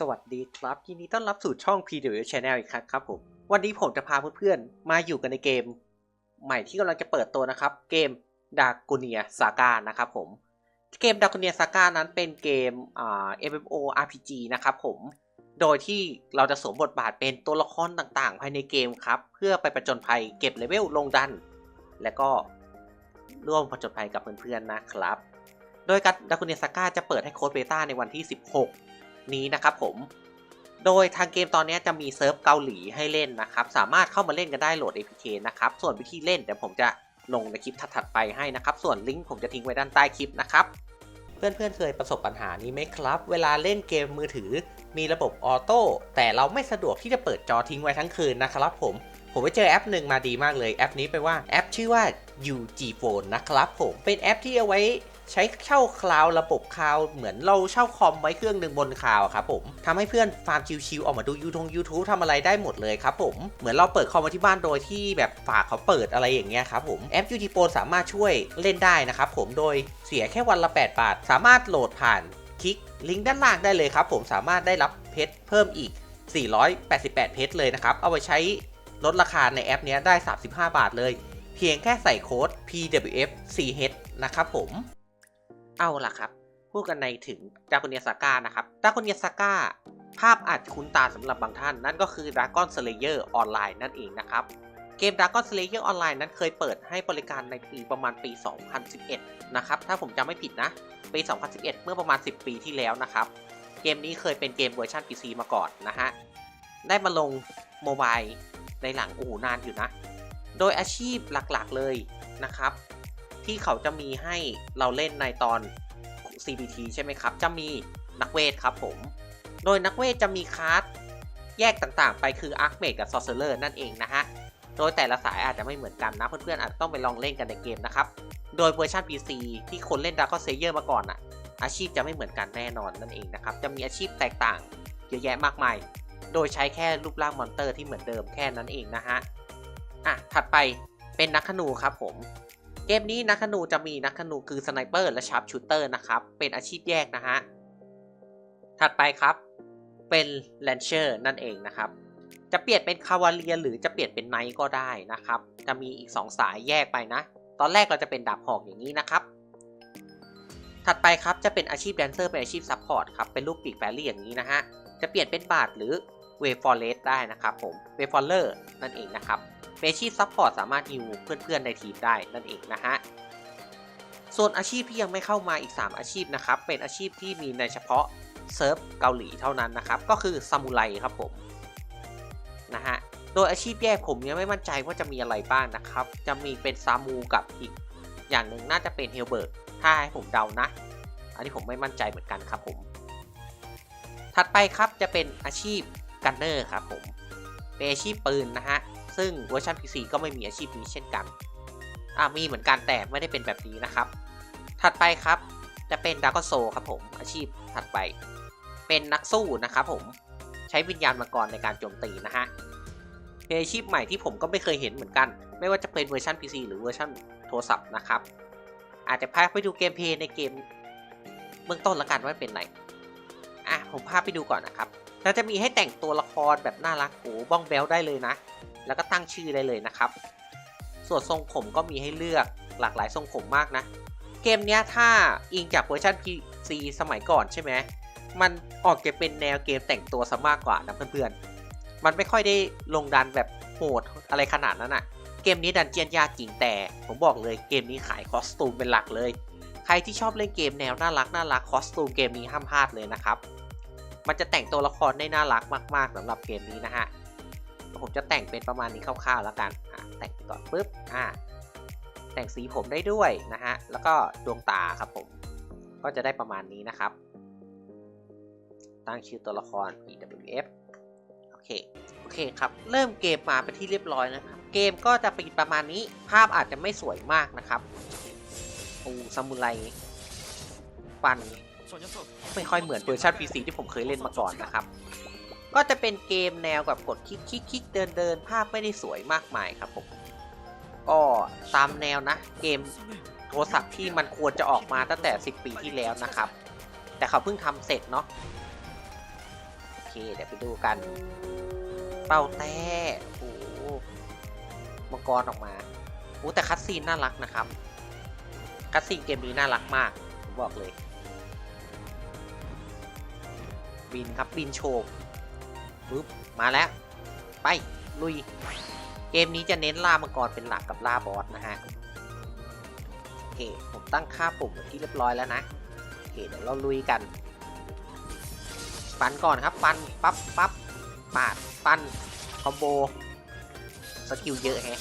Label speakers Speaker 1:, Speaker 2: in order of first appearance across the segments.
Speaker 1: สวัสดีครับยินดีต้อนรับสู่ช่อง PW Channel อีกครั้งครับผม วันนี้ผมจะพาเพื่อนๆ มาอยู่กันในเกม ใหม่ที่กำลังจะเปิดตัวนะครับ เกม d a g o n i a Saga นะครับผม เกม d a g o n i a Saga นั้นเป็นเกมอ่า MMO RPG นะครับผม โดยที่เราจะสวมบทบาทเป็นตัวละครต่างๆ ภายในเกมครับ เพื่อไปประจนภัยเก็บเลเวลลงดัน และก็ร่วมผจญภัยกับเพื่อนๆนะครับ โดยการดากุเนียซากาจะเปิดให้โค้ดเบต้าในวันที่ 16 นี้นะครับผม โดยทางเกมตอนนี้จะมีเซิร์ฟเกาหลีให้เล่นนะครับ สามารถเข้ามาเล่นกันได้โหลด APK นะครับ ส่วนวิธีเล่นเดี๋ยวผมจะลงในคลิปถัดๆไปให้นะครับ ส่วนลิงก์ผมจะทิ้งไว้ด้านใต้คลิปนะครับ เพื่อนๆเคยประสบปัญหานี้ไหมครับ เวลาเล่นเกมมือถือ มีระบบออโต้แต่เราไม่สะดวกที่จะเปิดจอทิ้งไว้ทั้งคืนนะครับ ผม ผมไปเจอแอปหนึ่งมาดีมากเลยแอปนี้แปว่าแอปชื่อว่า UG Phone นะครับผมเป็นแอปที่เอาไว้ ใช้เช่าคลาวด์ระบบคลาวด์เหมือนเราเช่าคอมไว้เครื่องหนึ่งบนคลาวด์ครับผมทำให้เพื่อนฟาร์มชิวๆออกมาดูยูทง YouTube ทำอะไรได้หมดเลยครับผมเหมือนเราเปิดคอมมาที่บ้านโดยที่แบบฝากเขาเปิดอะไรอย่างเงี้ยครับผมแอป UG Phone สามารถช่วยเล่นได้นะครับผมโดยเสียแค่วันละ 8 บาท สามารถโหลดผ่านคลิกลิงก์ด้านล่างได้เลยครับผมสามารถได้รับเพชรเพิ่มอีก 488 เพชรเลยนะครับ เอาไปใช้ลดราคาในแอปนี้ได้ 35 บาทเลย เพียงแค่ใส่โค้ด PWF CH นะครับผม เอาล่ะครับ พูดกันในถึงดา g o เนียซาก้านะครับดา g o เนียซาก้าภาพอาจจะคุ้นตาสำหรับบางท่าน นั่นก็คือ Dragon Slayer Online นั่นเองนะครับเกม Dragon Slayer Online นั้นเคยเปิดให้บริการในปีประมาณปี 2011 นะครับ ถ้าผมจำไม่ผิดนะ ปี 2011 เมื่อประมาณ 10 ปีที่แล้วนะครับ เกมนี้เคยเป็นเกมเวอร์ชัน PC มาก่อนนะฮะ ได้มาลงโมบายในหลังอ้โหนานอยู่นะ โดยอาชีพหลักๆเลยนะครับ ที่เขาจะมีให้เราเล่นในตอน CBT ใช่ไหมครับ จะมีนักเวทครับผม โดยนักเวทจะมีคลาสแยกต่างๆ ไปคือ Archmage กับ Sorcerer นั่นเองนะฮะ โดยแต่ละสายอาจจะไม่เหมือนกันนะ เพื่อนๆอาจจะต้องไปลองเล่นกันในเกมนะครับ โดยเวอร์ชัน PC ที่คนเล่น Dragon Slayer มาก่อนอะอาชีพจะไม่เหมือนกันแน่นอนนั่นเองนะครับ จะมีอาชีพแตกต่างเยอะแยะมากมาย โดยใช้แค่รูปร่างมอนเตอร์ที่เหมือนเดิมแค่นั้นเองนะฮะ อะ ถัดไปเป็นนักธนูครับผม เกมนี้นักธนูจะมีนักธนูคือสไนเปอร์และชาร์ปชูเตอร์นะครับ เป็นอาชีพแยกนะฮะ ถัดไปครับ เป็นแลนเชอร์นั่นเองนะครับ จะเปลี่ยนเป็นคาวาเลียหรือจะเปลี่ยนเป็นไนท์ก็ได้นะครับ จะมีอีก 2 สายแยกไปนะ ตอนแรกเราจะเป็นดาบหอกอย่างนี้นะครับ ถัดไปครับจะเป็นอาชีพแดนเซอร์เป็นอาชีพซัพพอร์ตครับ เป็นรูปปีกแฟรี่อย่างนี้นะฮะ จะเปลี่ยนเป็นบาทหรือเวฟอร์เรสได้นะครับผม เวฟอร์เลอร์นั่นเองนะครับ เป็นชีพซัพพอร์ตสามารถฮิวเพื่อนๆในทีมได้นั่นเองนะฮะส่วนอาชีพที่ยังไม่เข้ามาอีก 3 อาชีพนะครับ เป็นอาชีพที่มีในเฉพาะเซิร์ฟเกาหลีเท่านั้นนะครับ ก็คือซามูไรครับผมนะฮะโดยอาชีพแยกผมยังไม่มั่นใจว่าจะมีอะไรบ้างนะครับ จะมีเป็นซามูกับอีกอย่างหนึ่งน่าจะเป็นเฮลเบิร์กถ้าให้ผมเดานะ อันนี้ผมไม่มั่นใจเหมือนกันครับผม ถัดไปครับจะเป็นอาชีพกันเนอร์ครับผมเป็นอาชีพปืนนะฮะ ซึ่งเวอร์ชัน PC ก็ไม่มีอาชีพนี้เช่นกัน อ่ามีเหมือนกันแต่ไม่ได้เป็นแบบนี้นะครับ ถัดไปครับจะเป็นดาร์กโซครับผมอาชีพถัดไป เป็นนักสู้นะครับผมใช้วิญญาณมังกรในการโจมตีนะฮะเป็นอาชีพใหม่ที่ผมก็ไม่เคยเห็นเหมือนกัน ไม่ว่าจะเป็นเวอร์ชัน PC หรือเวอร์ชันโทรศัพท์นะครับ อาจจะพาไปดูเกมเพลย์ในเกมเบื้องต้นละกันว่าเป็นไหนอะผมพาไปดูก่อนนะครับแล้วจะมีให้แต่งตัวละครแบบน่ารักโอ้บ้องแบลได้เลยนะ แล้วก็ตั้งชื่อได้เลยนะครับ ส่วนทรงผมก็มีให้เลือกหลากหลายทรงผมมากนะ เกมเนี้ยถ้าอิงจากเวอร์ชัน PC สมัยก่อนใช่ไหมมันออกจะเป็นแนวเกมแต่งตัวซะมากกว่านะเพื่อนๆ มันไม่ค่อยได้ลงดันแบบโหดอะไรขนาดนั้นอะเกมนี้ดันเจียนยากจริงแต่ ผมบอกเลยเกมนี้ขายคอสตูมเป็นหลักเลย ใครที่ชอบเล่นเกมแนวน่ารักน่ารักคอสตูมเกมนี้ห้ามพลาดเลยนะครับ มันจะแต่งตัวละครได้น่ารักมากๆสำหรับเกมนี้นะฮะ ผมจะแต่งเป็นประมาณนี้คร่าวๆแล้วกันแต่งไปก่อนปุ๊บอะแต่งสีผมได้ด้วยนะฮะแล้วก็ดวงตาครับผม ก็จะได้ประมาณนี้นะครับ ตั้งชื่อตัวละคร PWF โอเคโอเคครับ เริ่มเกมมาเป็นที่เรียบร้อยนะครับ เกมก็จะเป็นประมาณนี้ภาพอาจจะไม่สวยมากนะครับโอ้ซามูไรฟันไม่ค่อยเหมือนเวอร์ชัน PC ที่ผมเคยเล่นมาก่อนนะครับ ก็จะเป็นเกมแนวแบบกดคลิกคลิกคลิกเดินเดินภาพไม่ได้สวยมากมายครับผมก็ตามแนวนะ เกมโทรศัพท์ที่มันควรจะออกมาตั้งแต่ 10 ปีที่แล้วนะครับ แต่เขาเพิ่งทำเสร็จเนาะโอเคเดี๋ยวไปดูกัน เป้าแต้โอ้มังกรออกมาโอ้แต่คัดซีนน่ารักนะครับคัดซีนเกมนี้น่ารักมากผมบอกเลย บินครับบินโชว์ ปึ๊บมาแล้ว ไป ลุย เกมนี้จะเน้นล่ามังกรเป็นหลักกับล่าบอสนะฮะ โอเค ผมตั้งค่าปุ่มที่เรียบร้อยแล้วนะ โอเค เดี๋ยวเราลุยกันฟันก่อนครับฟันปั๊บปั๊บปาดฟันคอมโบ สกิลเยอะแฮะ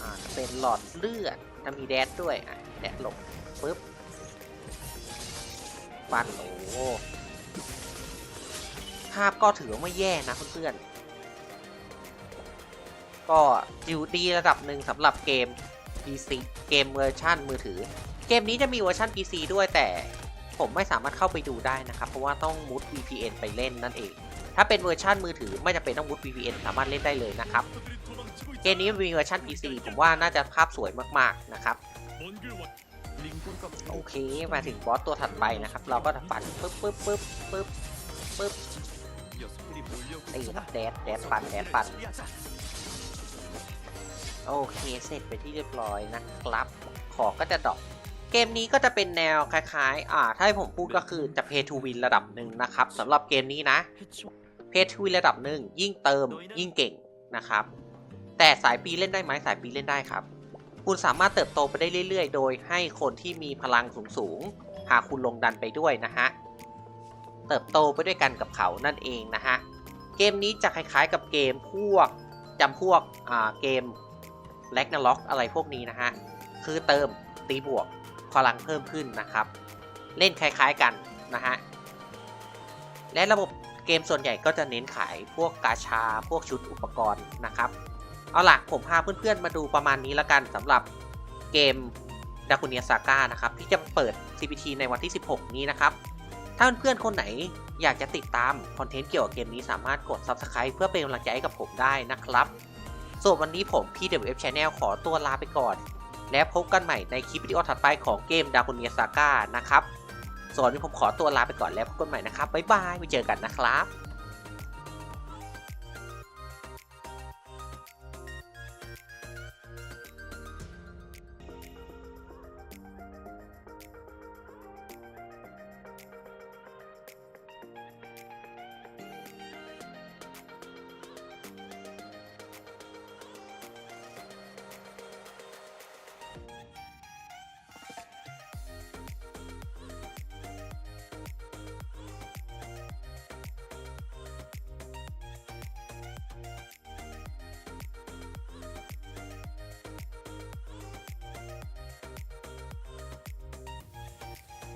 Speaker 1: อ่าเป็นหลอดเลือดถ้ามีแดดด้วยอะแดดหลบปึ๊บฟันโอ้ ภาพก็ถือว่าไม่แย่นะเพื่อนๆ ก็อยู่ดีระดับหนึ่งสำหรับเกม PC เกมเวอร์ชันมือถือ เกมนี้จะมีเวอร์ชัน PC ด้วยแต่ผมไม่สามารถเข้าไปดูได้นะครับ เพราะว่าต้องมุด VPN ไปเล่นนั่นเอง ถ้าเป็นเวอร์ชันมือถือไม่จำเป็นต้องมุด VPN สามารถเล่นได้เลยนะครับ เกมนี้มีเวอร์ชัน PC ผมว่าน่าจะภาพสวยมากๆนะครับโอเค มาถึงบอสตัวถัดไปนะครับ เราก็จะฟันปึ๊บปึ๊บปึ๊บปึ๊บปึ๊บ ตีครับแดดแดดฟันแดดฟันโอเคเสร็จไปที่เรียบร้อยนะครับ ของก็จะดรอปเกมนี้ก็จะเป็นแนวคล้ายๆ อ่า ถ้าให้ผมพูดก็คือจะ pay to win ระดับหนึ่งนะครับสำหรับเกมนี้นะ pay to win ระดับหนึ่งยิ่งเติมยิ่งเก่งนะครับ แต่สายปีเล่นได้ไหมสายปีเล่นได้ครับ คุณสามารถเติบโตไปได้เรื่อยๆ โดยให้คนที่มีพลังสูงๆพาคุณลงดันไปด้วยนะฮะ เติบโตไปด้วยกันกับเขานั่นเองนะฮะ เกมนี้จะคล้ายๆกับเกมพวกจำพวกอ่าเกมแลกนาล็อกอะไรพวกนี้นะฮะ คือเติมตีบวกพลังเพิ่มขึ้นนะครับ เล่นคล้ายๆกันนะฮะ และระบบเกมส่วนใหญ่ก็จะเน้นขายพวกกาชาพวกชุดอุปกรณ์นะครับ เอาล่ะผมพาเพื่อนๆมาดูประมาณนี้ล้วกันสำหรับเกมดาคุเนียซาก้านะครับ ที่จะเปิด CPT ในวันที่ 16 นี้นะครับ ถ้าเพื่อนๆคนไหน อยากจะติดตามคอนเทนต์เกี่ยวกับเกมนี้สามารถกด Subscribe เพื่อเป็นกำลังใจให้กับผมได้นะครับ ส่วนวันนี้ผม PWF Channel ขอตัวลาไปก่อน และพบกันใหม่ในคลิปวิดีโอถัดไปของเกมดาคุเนียซาก้านะครับส่วนวันนี้ผมขอตัวลาไปก่อนแล้วพบกันใหม่นะครับบ๊ายบายไว้เจอกันนะครับ